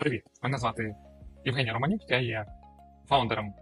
Привіт, мене звати Євгеній Романюк, я є фаундером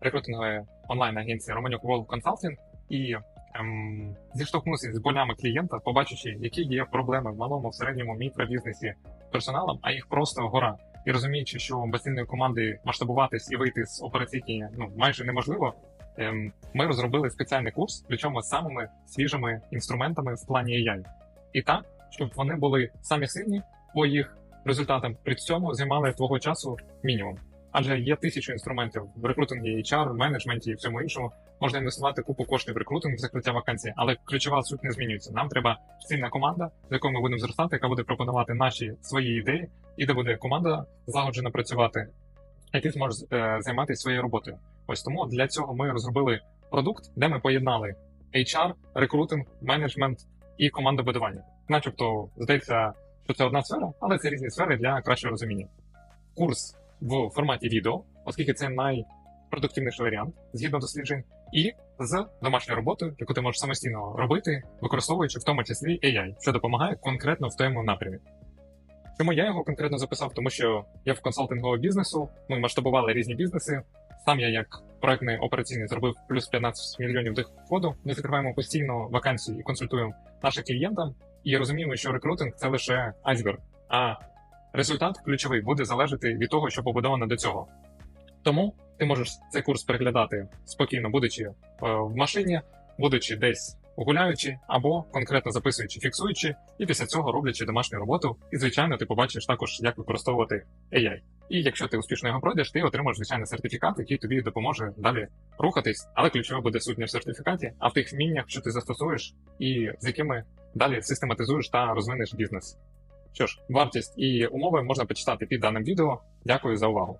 рекрутингової онлайн-агенції Романюк World Consulting і ем, зіштовхнувся з болями клієнта, побачивши, які є проблеми в малому, в середньому мікробізнесі персоналом, а їх просто гора. І розуміючи, що без сильної команди масштабуватись і вийти з операційки ну, майже неможливо, ем, ми розробили спеціальний курс, причому з самими свіжими інструментами в плані AI. І так, щоб вони були самі сильні по їх результатам при цьому займали твого часу мінімум. Адже є тисячі інструментів в рекрутингі, HR, менеджменті і всьому іншому. Можна інвестувати купу коштів в рекрутинг в закриття вакансій, але ключова суть не змінюється. Нам треба сильна команда, з якою ми будемо зростати, яка буде пропонувати наші свої ідеї, і де буде команда злагоджено працювати, і ти зможеш е, займатися своєю роботою. Ось тому для цього ми розробили продукт, де ми поєднали HR, рекрутинг, менеджмент і командобудування. Начебто, здається, що це одна сфера, але це різні сфери для кращого розуміння. Курс в форматі відео, оскільки це найпродуктивніший варіант згідно досліджень, і з домашньою роботою, яку ти можеш самостійно робити, використовуючи в тому числі AI, що допомагає конкретно в твоєму напрямі. Чому я його конкретно записав? Тому що я в консалтингового бізнесу, ми масштабували різні бізнеси. Сам я як проектний операційний зробив плюс 15 мільйонів доходу. Ми закриваємо постійно вакансії і консультуємо нашим клієнтам. І розуміємо, що рекрутинг це лише айсберг, а результат ключовий буде залежати від того, що побудовано до цього. Тому ти можеш цей курс переглядати спокійно, будучи е, в машині, будучи десь гуляючи, або конкретно записуючи, фіксуючи, і після цього роблячи домашню роботу. І звичайно, ти побачиш також, як використовувати AI. І якщо ти успішно його пройдеш, ти отримаєш звичайний сертифікат, який тобі допоможе далі рухатись. Але ключове буде суть в сертифікаті, а в тих вміннях, що ти застосуєш, і з якими далі систематизуєш та розвинеш бізнес. Що ж, вартість і умови можна почитати під даним відео. Дякую за увагу.